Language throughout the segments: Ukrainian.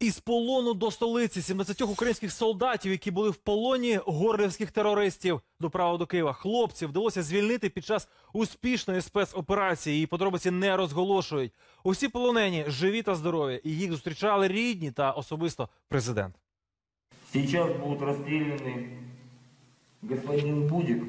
Із полону до столиці 17 українських солдатів, які були в полоні горлівських терористів, доправив до Києва. Хлопців вдалося звільнити під час успішної спецоперації. Її подробиці не розголошують. Усі полонені живі та здорові, і їх зустрічали рідні та особисто президент. Сейчас будут расстреляны господин Будик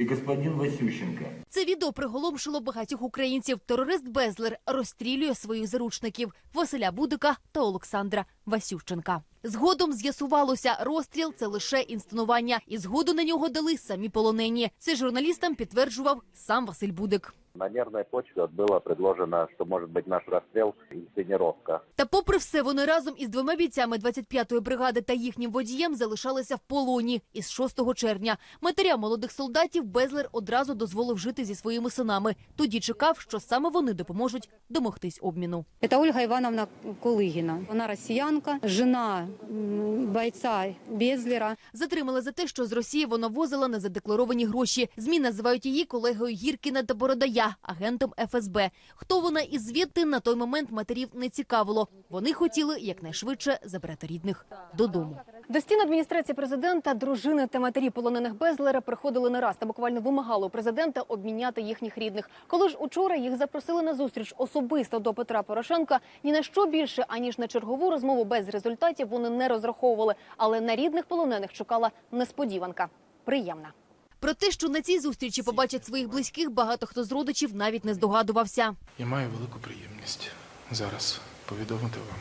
и господин Васющенко. Це відео приголомшило багатьох українців. Терорист Безлер розстрілює своїх заручників Василя Будика та Олександра Васющенка. Згодом з'ясувалося, розстріл це лише інсценування, і згоду на нього дали самі полонені. Це журналістам підтверджував сам Василь Будик. На нервной почве было предложено, что может быть наш расстрел инсценировка. Та, попри все, вони разом із двома бійцями 25-ї бригади та їхнім водієм залишалися в полоні із 6 червня. Матерям молодих солдатів Безлер одразу дозволив жити зі своїми синами. Тоді чекав, що саме вони допоможуть домогтись обміну. Это Ольга Ивановна Кулыгина. Она россиянка, жена м, бойца Безлера. Затримали за те, що з Росії вона возила незадекларовані гроші. Змі називають її колегою Гіркіна та Бородая, агентом ФСБ. Хто вона і звідти на той момент матерів не цікавило. Вони хотіли якнайшвидше забрати рідних додому. До стін адміністрації президента дружини та матері полонених Безлера приходили не раз та буквально вимагали у президента обміняти їхніх рідних. Коли ж учора їх запросили на зустріч особисто до Петра Порошенка, ні на що більше аніж на чергову розмову без результатів вони не розраховували. Але на рідних полонених чекала несподіванка. Приємна. Про те, що на цій зустрічі побачать своїх близьких, багато хто з родичів навіть не здогадувався. Я маю велику приємність зараз повідомити вам,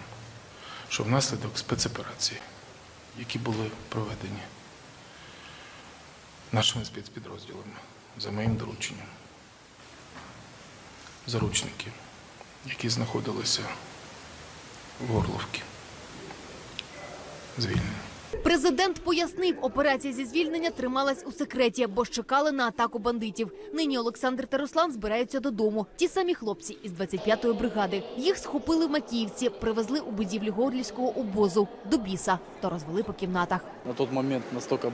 що внаслідок спецоперації, які були проведені нашими спецпідрозділами за моїм дорученням, заручники, які знаходилися в Горловці, звільнені. Президент пояснив, операція зі звільнення трималась у секреті, бо ж чекали на атаку бандитів. Нині Олександр та Руслан збираються додому. Ті самі хлопці із 25-ї бригади. Їх схопили в Макіївці, привезли у будівлі горлівського обозу до біса та розвели по кімнатах. На тот момент настолько м,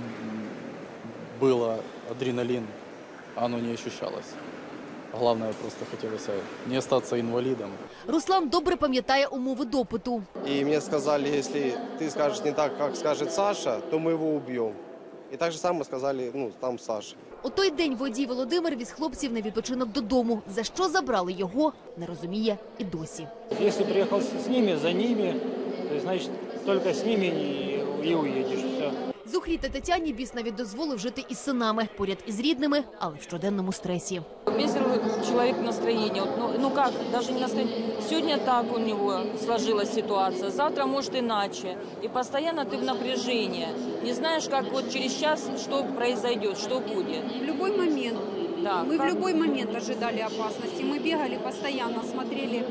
было адреналин, а не ощущалось. Главное, просто хотелось э, не остаться инвалидом. Руслан добре пам'ятає умови допиту. И мне сказали, если ты скажешь не так, как скажет Саша, то мы его убьем. И так же самое сказали, ну, там Саша. У той день водій Володимир віз хлопців на відпочинок додому. За що забрали його, не розуміє і досі. Если приехал с с ними, за ними, то есть, значит, только с ними и, и уедешь. Все. Зухрі та Тетяні біс навіть дозволив жити із синами, поряд із рідними, але в щоденному стресі. Безеров человек настроения. Вот, Ну, ну как, даже не настроение. Сегодня так у него сложилась ситуация, завтра может иначе. И постоянно ты в напряжении. Не знаешь, как вот через час, что произойдет, что будет. В любой момент, Да, мы в как- любой момент ожидали опасности. Мы бегали постоянно, смотрели,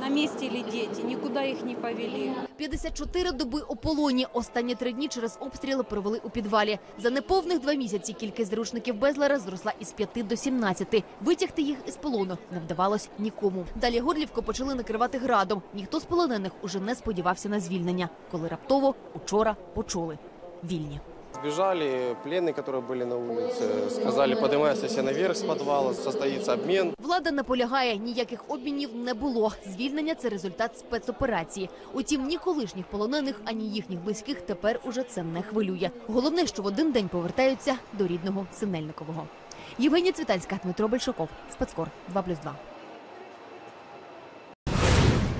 на месте ли дети, никуда их не повели. 54 доби у полоні. Останні три дні через обстріли провели у підвалі. За неповних два місяці кількість заручників Безлера зросла із 5 до 17. Витягти їх із полону не вдавалось нікому. Далі Горлівку почали накривати градом. Ніхто з полонених уже не сподівався на звільнення, коли раптово учора почули вільні. Сбежали пленные, которые были на улице. Сказали, поднимайся все наверх с подвала, состоится обмен. Влада наполягає, ніяких обмінів не було. Звільнення це результат спецоперації. Утім, ні колишніх полонених, ані їхніх близьких тепер уже це не хвилює. Головне, що в один день повертаються до рідного Синельникового. Євгенія Цвітанська, Дмитро Большаков, спецкор 2+,2.